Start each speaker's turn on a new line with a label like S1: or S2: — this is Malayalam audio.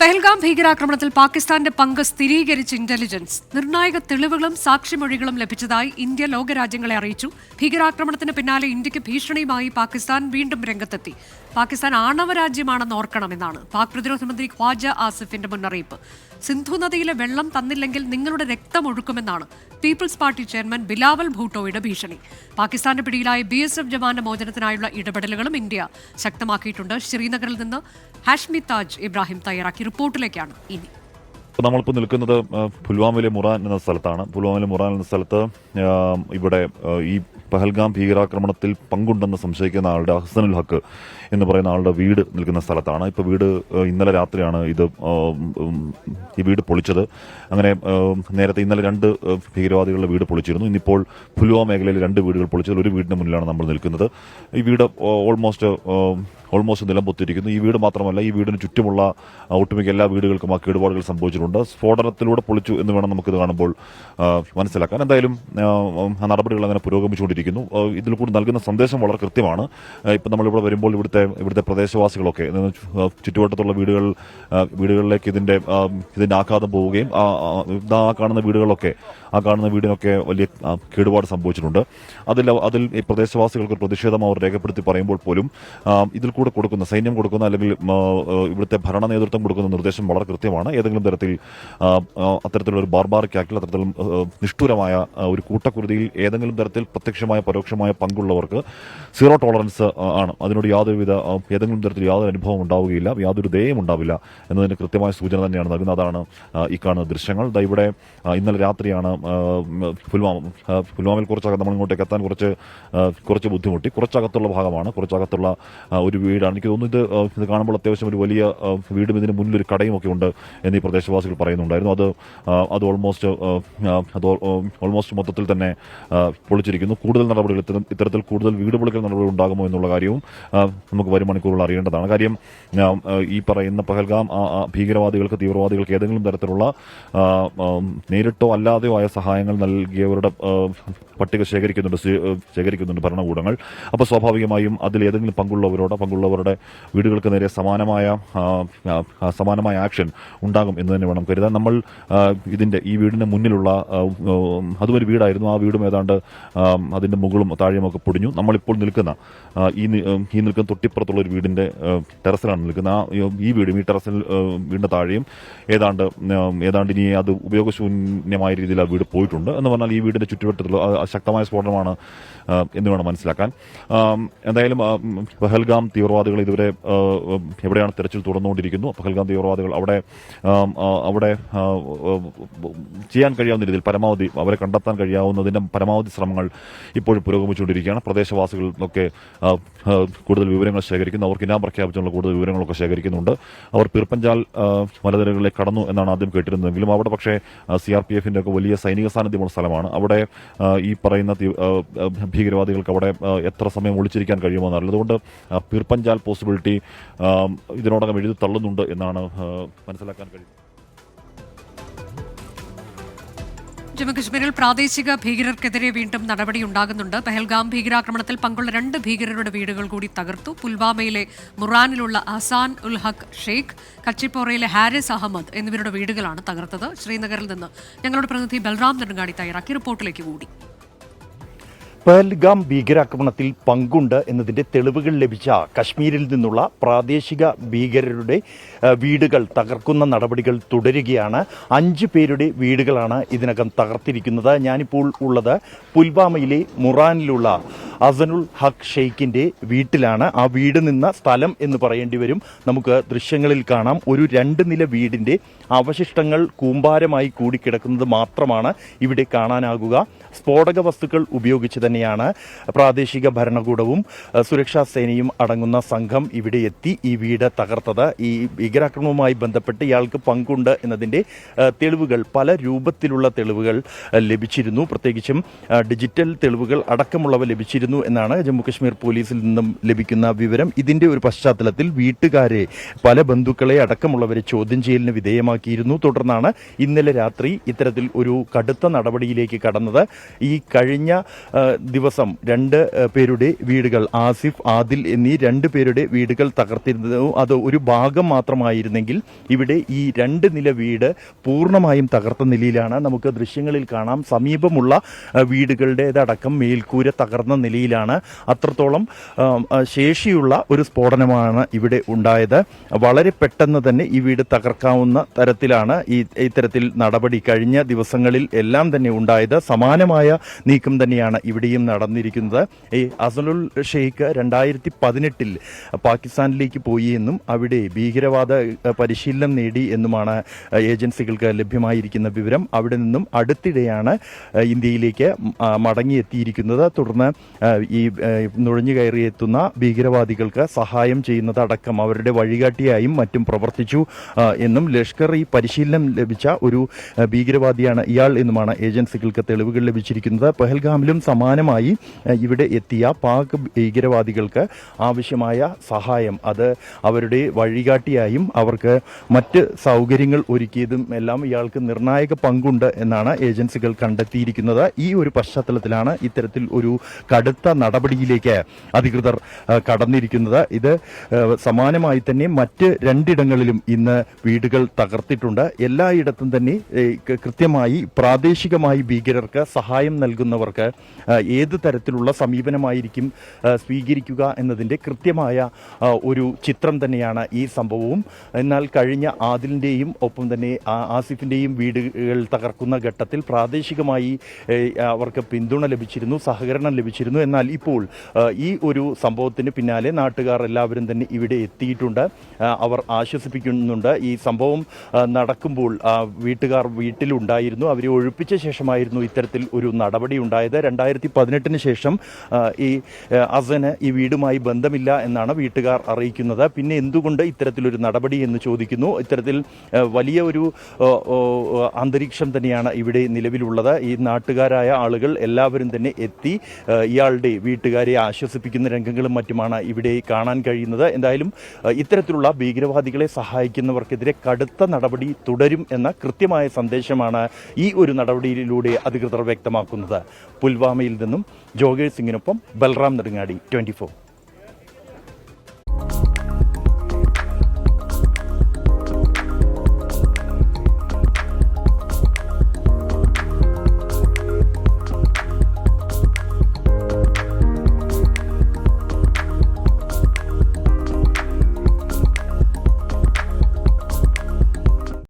S1: പെഹൽഗാം ഭീകരാക്രമണത്തിൽ പാകിസ്ഥാന്റെ പങ്ക് സ്ഥിരീകരിച്ച് ഇന്റലിജൻസ് നിർണായക തെളിവുകളും സാക്ഷിമൊഴികളും ലഭിച്ചതായി ഇന്ത്യ ലോകരാജ്യങ്ങളെ അറിയിച്ചു. ഭീകരാക്രമണത്തിന് പിന്നാലെ ഇന്ത്യയ്ക്ക് ഭീഷണിയുമായി പാകിസ്ഥാൻ വീണ്ടും രംഗത്തെത്തി. പാകിസ്ഥാൻ ആണവ രാജ്യമാണെന്ന് ഓർക്കണമെന്നാണ് പാക് പ്രതിരോധ മന്ത്രി ഖ്വാജ ആസിഫിന്റെ മുന്നറിയിപ്പ്. സിന്ധു നദിയിലെ വെള്ളം തന്നില്ലെങ്കിൽ നിങ്ങളുടെ രക്തം ഒഴുക്കുമെന്നാണ് പീപ്പിൾസ് പാർട്ടി ചെയർമാൻ ബിലാവൽ ഭൂട്ടോയുടെ ഭീഷണി. പാകിസ്ഥാന്റെ പിടിയിലായ ബി എസ് എഫ് ജവാന്റെ മോചനത്തിനായുള്ള ഇടപെടലുകളും ഇന്ത്യ ശക്തമാക്കിയിട്ടുണ്ട്. ശ്രീനഗറിൽ നിന്ന് ഹാഷ്മി താജ് ഇബ്രാഹിം തയ്യാറാക്കിയ റിപ്പോർട്ടിലേക്കാണ്. ഇനി
S2: ഇപ്പോൾ നമ്മളിപ്പോൾ നിൽക്കുന്നത് പുൽവാമയിലെ മുറാൻ എന്ന സ്ഥലത്താണ്. പുൽവാമയിലെ മുറാൻ എന്ന സ്ഥലത്ത് ഇവിടെ ഈ പഹൽഗാം ഭീകരാക്രമണത്തിൽ പങ്കുണ്ടെന്ന് സംശയിക്കുന്ന ആളുടെ ഹസനുൽ ഹക്ക് എന്ന് പറയുന്ന ആളുടെ വീട് നിൽക്കുന്ന സ്ഥലത്താണ്. ഇപ്പോൾ വീട് ഇന്നലെ രാത്രിയാണ് ഇത് ഈ വീട് പൊളിച്ചത്. അങ്ങനെ നേരത്തെ ഇന്നലെ രണ്ട് ഭീകരവാദികളുടെ വീട് പൊളിച്ചിരുന്നു. ഇന്നിപ്പോൾ പുൽവാമ മേഖലയിൽ രണ്ട് വീടുകൾ പൊളിച്ചതിൽ ഒരു വീടിന് മുന്നിലാണ് നമ്മൾ നിൽക്കുന്നത്. ഈ വീട് ഓൾമോസ്റ്റ് ഓൾമോസ്റ്റ് നിലം പൊത്തിയിരിക്കുന്നു. ഈ വീട് മാത്രമല്ല ഈ വീടിന് ചുറ്റുമുള്ള ഒട്ടുമിക്ക എല്ലാ വീടുകൾക്കും ആ കേടുപാടുകൾ സംഭവിച്ചിട്ടുണ്ട്. സ്ഫോടനത്തിലൂടെ പൊളിച്ചു എന്ന് വേണം നമുക്കിത് കാണുമ്പോൾ മനസ്സിലാക്കാൻ. എന്തായാലും നടപടികൾ അങ്ങനെ പുരോഗമിച്ചുകൊണ്ടിരിക്കുന്നു. ഇതിൽ കൂടി നൽകുന്ന സന്ദേശം വളരെ കൃത്യമാണ്. ഇപ്പം നമ്മളിവിടെ വരുമ്പോൾ ഇവിടുത്തെ ഇവിടുത്തെ പ്രദേശവാസികളൊക്കെ ചുറ്റുവട്ടത്തുള്ള വീടുകൾ വീടുകളിലേക്ക് ഇതിന്റെ ഇതിന്റെ ആഘാതം പോവുകയും ആ കാണുന്ന വീടുകളൊക്കെ ആ കാണുന്ന വീടിനൊക്കെ വലിയ കേടുപാട് സംഭവിച്ചിട്ടുണ്ട്. അതിൽ അതിൽ ഈ പ്രദേശവാസികൾക്ക് പ്രതിഷേധം അവർ രേഖപ്പെടുത്തി പറയുമ്പോൾ പോലും ഇതിൽ കൂടെ കൊടുക്കുന്ന സൈന്യം കൊടുക്കുന്ന അല്ലെങ്കിൽ ഇവിടുത്തെ ഭരണ നേതൃത്വം കൊടുക്കുന്ന നിർദ്ദേശം വളരെ കൃത്യമാണ്. ഏതെങ്കിലും തരത്തിൽ അത്തരത്തിലുള്ള ഒരു ബാർബാറിക് ആക്ടിൽ അത്തരത്തിലും നിഷ്ഠൂരമായ ഒരു കൂട്ടക്കുരുതിയിൽ ഏതെങ്കിലും തരത്തിൽ പ്രത്യക്ഷമായ പരോക്ഷമായ പങ്കുള്ളവർക്ക് സീറോ ടോളറൻസ് ആണ്. അതിനോട് യാതൊരുവിധ ഏതെങ്കിലും തരത്തിൽ യാതൊരു അനുഭവം ഉണ്ടാവുകയില്ല യാതൊരു ദയം ഉണ്ടാവില്ല എന്നതിന് കൃത്യമായ സൂചന തന്നെയാണ് നൽകുന്നത്. അതാണ് ഈ കാണുന്ന ദൃശ്യങ്ങൾ. ഇവിടെ ഇന്നലെ രാത്രിയാണ് പുൽവാമ പുൽവാമയിൽ കുറച്ചകം നമ്മൾ ഇങ്ങോട്ടേക്ക് എത്താൻ കുറച്ച് കുറച്ച് ബുദ്ധിമുട്ടി. കുറച്ചകത്തുള്ള ഭാഗമാണ്. കുറച്ചകത്തുള്ള ഒരു വീടാണ്. എനിക്ക് തോന്നുന്നു ഇത് ഇത് കാണുമ്പോൾ അത്യാവശ്യം ഒരു വലിയ വീടും ഇതിന് മുന്നിൽ ഒരു കടയും ഒക്കെ ഉണ്ട് എന്നീ ഈ പ്രദേശവാസികൾ പറയുന്നുണ്ടായിരുന്നു. അത് അത് ഓൾമോസ്റ്റ് അത് ഓൾമോസ്റ്റ് മൊത്തത്തിൽ തന്നെ പൊളിച്ചിരിക്കുന്നു. കൂടുതൽ നടപടികൾ ഇത്തരത്തിൽ കൂടുതൽ വീട് പൊളിക്കൽ നടപടികൾ ഉണ്ടാകുമോ എന്നുള്ള കാര്യവും നമുക്ക് വരും മണിക്കൂറുകൾ അറിയേണ്ടതാണ്. കാര്യം ഈ പറയുന്ന പഹൽഗാം ഭീകരവാദികൾക്ക് തീവ്രവാദികൾക്ക് ഏതെങ്കിലും തരത്തിലുള്ള നേരിട്ടോ അല്ലാതെയോ ആയ സഹായങ്ങൾ നൽകിയവരുടെ പട്ടിക ശേഖരിക്കുന്നുണ്ട് ശേഖരിക്കുന്നുണ്ട് ഭരണകൂടങ്ങൾ. അപ്പോൾ സ്വാഭാവികമായും അതിൽ ഏതെങ്കിലും പങ്കുള്ളവരോട് പങ്കുള്ളവരുടെ വീടുകൾക്ക് നേരെ സമാനമായ സമാനമായ ആക്ഷൻ ഉണ്ടാകും എന്ന് തന്നെ വേണം കരുതാൻ നമ്മൾ ഇതിന്റെ ഈ വീടിന് മുന്നിലുള്ള അതുമൊരു വീടായിരുന്നു. ആ വീടും ഏതാണ്ട് അതിന്റെ മുകളും താഴെയുമൊക്കെ പൊടിഞ്ഞു. നമ്മളിപ്പോൾ നിൽക്കുന്ന ഈ ഈ നിൽക്കുന്ന തൊട്ടിപ്പുറത്തുള്ള ഒരു വീടിന്റെ ആ, ടെറസിലാണ് നിൽക്കുന്നത്. ആ ഈ വീടും ഈ ടെറസിൽ വീടിന്റെ താഴെയും ഏതാണ്ട് ഏതാണ്ട് ഇനി അത് ഉപയോഗശൂന്യമായ രീതിയിൽ ആ വീട് പോയിട്ടുണ്ട് എന്ന് പറഞ്ഞാൽ ഈ വീടിന്റെ ചുറ്റുവട്ടത്തുള്ള ശക്തമായ സ്ഫോടനമാണ് എന്ന് വേണം മനസ്സിലാക്കാൻ. എന്തായാലും പഹൽഗാം തീവ്രവാദികൾ ഇതുവരെ എവിടെയാണ് തെരച്ചിൽ തുടർന്നുകൊണ്ടിരിക്കുന്നു? പഹൽഗാം തീവ്രവാദികൾ അവിടെ അവിടെ ചെയ്യാൻ കഴിയാവുന്ന രീതിയിൽ പരമാവധി അവരെ കണ്ടെത്താൻ കഴിയാവുന്നതിന്റെ പരമാവധി ശ്രമങ്ങൾ ഇപ്പോഴും പുരോഗമിച്ചുകൊണ്ടിരിക്കുകയാണ്. പ്രദേശവാസികളൊക്കെ ആ, ആ, കൂടുതൽ വിവരങ്ങൾ ശേഖരിക്കുന്നു. അവർക്ക് ഇനാം പ്രഖ്യാപിച്ചുള്ള കൂടുതൽ വിവരങ്ങളൊക്കെ ശേഖരിക്കുന്നുണ്ട്. അവർ പീർപ്പഞ്ചാൽ മലനിരകളിലേക്ക് കടന്നു എന്നാണ് ആദ്യം കേട്ടിരുന്നതെങ്കിലും അവിടെ പക്ഷേ സി ആർ പി എഫിന്റെ ഒക്കെ വലിയ സൈനിക സാന്നിധ്യമുള്ള സ്ഥലമാണ്. അവിടെ ഈ പറയുന്ന ഭീകരവാദികൾക്ക് അവിടെ എത്ര സമയം ഒളിച്ചിരിക്കാൻ കഴിയുമോ എന്നറിയില്ല. അതുകൊണ്ട് പീർപ്പഞ്ചാൽ പോസിബിലിറ്റി ഇതിനോടകം എഴുതി തള്ളുന്നുണ്ട് എന്നാണ് മനസ്സിലാക്കാൻ കഴിയുന്നത്.
S1: ജമ്മുകശ്മീരിൽ പ്രാദേശിക ഭീകരർക്കെതിരെ വീണ്ടും നടപടിയുണ്ടാകുന്നുണ്ട് പെഹൽഗാം ഭീകരാക്രമണത്തിൽ പങ്കുള്ള രണ്ട് ഭീകരരുടെ വീടുകൾ കൂടി തകർത്തു. പുൽവാമയിലെ മുറാനിലുള്ള അസാൻ ഉൽ ഹക്ക് ഷെയ്ഖ് കച്ചിപ്പോറയിലെ ഹാരിസ് അഹമ്മദ് എന്നിവരുടെ വീടുകളാണ് തകർത്തത്. ശ്രീനഗറിൽ നിന്ന് ഞങ്ങളുടെ പ്രതിനിധി ബൽറാം നെടുങ്ങാടി തയ്യാറാക്കി റിപ്പോർട്ടിലേക്ക് കൂടി
S3: പഹൽഗാം ഭീകരാക്രമണത്തിൽ പങ്കുണ്ട് എന്നതിന്റെ തെളിവുകൾ ലഭിച്ച കശ്മീരിൽ നിന്നുള്ള പ്രാദേശിക ഭീകരരുടെ വീടുകൾ തകർക്കുന്ന നടപടികൾ തുടരുകയാണ്. അഞ്ച് പേരുടെ വീടുകളാണ് ഇതിനകം തകർത്തിരിക്കുന്നത്. ഞാനിപ്പോൾ ഉള്ളത് പുൽവാമയിലെ മുറാനിലുള്ള അസനുൽ ഹഖ് ഷെയ്ഖിന്റെ വീട്ടിലാണ് ആ വീട് നിന്ന സ്ഥലം എന്ന് പറയേണ്ടി വരും. നമുക്ക് ദൃശ്യങ്ങളിൽ കാണാം. ഒരു രണ്ട് നില വീടിന്റെ അവശിഷ്ടങ്ങൾ കൂമ്പാരമായി കൂടിക്കിടക്കുന്നത് മാത്രമാണ് ഇവിടെ കാണാനാകുക. സ്ഫോടക വസ്തുക്കൾ ഉപയോഗിച്ച് തന്നെയാണ് പ്രാദേശിക ഭരണകൂടവും സുരക്ഷാ സേനയും അടങ്ങുന്ന സംഘം ഇവിടെ എത്തി ഈ വീട് തകർത്തത്. ഈ ഭീകരാക്രമണവുമായി ബന്ധപ്പെട്ട് ഇയാൾക്ക് പങ്കുണ്ട് എന്നതിന്റെ തെളിവുകൾ പല രൂപത്തിലുള്ള തെളിവുകൾ ലഭിച്ചിരുന്നു. പ്രത്യേകിച്ചും ഡിജിറ്റൽ തെളിവുകൾ അടക്കമുള്ളവ ലഭിച്ചിരുന്നു. നടത്തിയിരുന്നു എന്നാണ് ജമ്മുകശ്മീർ പോലീസിൽ നിന്നും ലഭിക്കുന്ന വിവരം. ഇതിന്റെ ഒരു പശ്ചാത്തലത്തിൽ വീട്ടുകാരെ പല ബന്ധുക്കളെ അടക്കമുള്ളവരെ ചോദ്യം ചെയ്യലിന് വിധേയമാക്കിയിരുന്നു. തുടർന്നാണ് ഇന്നലെ രാത്രി ഇത്തരത്തിൽ ഒരു കടുത്ത നടപടിയിലേക്ക് കടന്നത്. ഈ കഴിഞ്ഞ ദിവസം രണ്ട് പേരുടെ വീടുകൾ ആസിഫ് ആദിൽ എന്നീ രണ്ട് പേരുടെ വീടുകൾ തകർത്തിരുന്നു. അത് ഒരു ഭാഗം മാത്രമായിരുന്നെങ്കിൽ ഇവിടെ ഈ രണ്ട് നില വീട് പൂർണമായും തകർത്ത നിലയിലാണ്. നമുക്ക് ദൃശ്യങ്ങളിൽ കാണാം. സമീപമുള്ള വീടുകളുടേതടക്കം മേൽക്കൂര തകർന്ന നിലയിലാണ്. അത്രത്തോളം ശേഷിയുള്ള ഒരു സ്ഫോടനമാണ് ഇവിടെ ഉണ്ടായത്. വളരെ പെട്ടെന്ന് തന്നെ ഈ വീട് തകർക്കാവുന്ന തരത്തിലാണ് ഈ ഇത്തരത്തിൽ നടപടി കഴിഞ്ഞ ദിവസങ്ങളിൽ എല്ലാം തന്നെ ഉണ്ടായത്. സമാനമായ നീക്കം തന്നെയാണ് ഇവിടെയും നടന്നിരിക്കുന്നത്. ഈ അസലുൽ ഷെയ്ഖ് രണ്ടായിരത്തി പതിനെട്ടിൽ പാകിസ്ഥാനിലേക്ക് പോയി എന്നും അവിടെ ഭീകരവാദ പരിശീലനം നേടി എന്നുമാണ് ഏജൻസികൾക്ക് ലഭ്യമായിരിക്കുന്ന വിവരം. അവിടെ നിന്നും അടുത്തിടെയാണ് ഇന്ത്യയിലേക്ക് മടങ്ങിയെത്തിയിരിക്കുന്നത്. തുടർന്ന് ഈ നുഴഞ്ഞു കയറിയെത്തുന്ന ഭീകരവാദികൾക്ക് സഹായം ചെയ്യുന്നതടക്കം അവരുടെ വഴികാട്ടിയായും മറ്റും പ്രവർത്തിച്ചു എന്നും ലഷ്കർ ഈ പരിശീലനം ലഭിച്ച ഒരു ഭീകരവാദിയാണ് ഇയാൾ എന്നുമാണ് ഏജൻസികൾക്ക് തെളിവുകൾ ലഭിച്ചിരിക്കുന്നത്. പെഹൽഗാമിലും സമാനമായി ഇവിടെ എത്തിയ പാക് ഭീകരവാദികൾക്ക് ആവശ്യമായ സഹായം. അത് അവരുടെ വഴികാട്ടിയായും അവർക്ക് മറ്റ് സൗകര്യങ്ങൾ ഒരുക്കിയതും എല്ലാം ഇയാൾക്ക് നിർണായക പങ്കുണ്ട് എന്നാണ് ഏജൻസികൾ കണ്ടെത്തിയിരിക്കുന്നത്. ഈ ഒരു പശ്ചാത്തലത്തിലാണ് ഇത്തരത്തിൽ ഒരു കടുത്ത നടപടിയിലേക്ക് അധികൃതർ കടന്നിരിക്കുന്നത്. ഇത് സമാനമായി തന്നെ മറ്റ് രണ്ടിടങ്ങളിലും ഇന്ന് വീടുകൾ തകർത്തിട്ടുണ്ട്. എല്ലായിടത്തും തന്നെ കൃത്യമായി പ്രാദേശികമായി ഭീകരർക്ക് സഹായം നൽകുന്നവർക്ക് ഏത് തരത്തിലുള്ള സമീപനമായിരിക്കും സ്വീകരിക്കുക എന്നതിന്റെ കൃത്യമായ ഒരു ചിത്രം തന്നെയാണ് ഈ സംഭവവും. എന്നാൽ കഴിഞ്ഞ ആദിലിന്റെയും ഒപ്പം തന്നെ ആസിഫിന്റെയും വീടുകൾ തകർക്കുന്ന ഘട്ടത്തിൽ പ്രാദേശികമായി അവർക്ക് പിന്തുണ ലഭിച്ചിരുന്നു സഹകരണം ലഭിച്ചിരുന്നു എന്നാൽ ഇപ്പോൾ ഈ ഒരു സംഭവത്തിന് പിന്നാലെ നാട്ടുകാർ എല്ലാവരും തന്നെ ഇവിടെ എത്തിയിട്ടുണ്ട്. അവർ ആശ്വസിപ്പിക്കുന്നുണ്ട്. ഈ സംഭവം നടക്കുമ്പോൾ വീട്ടുകാർ വീട്ടിലുണ്ടായിരുന്നു. അവരെ ഒഴിപ്പിച്ച ശേഷമായിരുന്നു ഇത്തരത്തിൽ ഒരു നടപടി ഉണ്ടായത്. രണ്ടായിരത്തി പതിനെട്ടിന് ശേഷം ഈ അസന് ഈ വീടുമായി ബന്ധമില്ല എന്നാണ് വീട്ടുകാർ അറിയിക്കുന്നത്. പിന്നെ എന്തുകൊണ്ട് ഇത്തരത്തിലൊരു നടപടി എന്ന് ചോദിക്കുന്നു. ഇത്തരത്തിൽ വലിയ ഒരു അന്തരീക്ഷം തന്നെയാണ് ഇവിടെ നിലവിലുള്ളത്. ഈ നാട്ടുകാരായ ആളുകൾ എല്ലാവരും തന്നെ എത്തി ആ, ഇയാളുടെ വീട്ടുകാരെ ആശ്വസിപ്പിക്കുന്ന രംഗങ്ങളും മറ്റുമാണ് ഇവിടെ കാണാൻ കഴിയുന്നത്. എന്തായാലും ഇത്തരത്തിലുള്ള ഭീകരവാദികളെ സഹായിക്കുന്നവർക്കെതിരെ കടുത്ത നടപടി തുടരും എന്ന കൃത്യമായ സന്ദേശമാണ് ഈ ഒരു നടപടിയിലൂടെ അധികൃതർ വ്യക്തമാക്കുന്നത്. പുൽവാമയിൽ നിന്നും ജോഗേഴ് സിംഗിനൊപ്പം ബൽറാം നെടുങ്ങാടി ട്വന്റി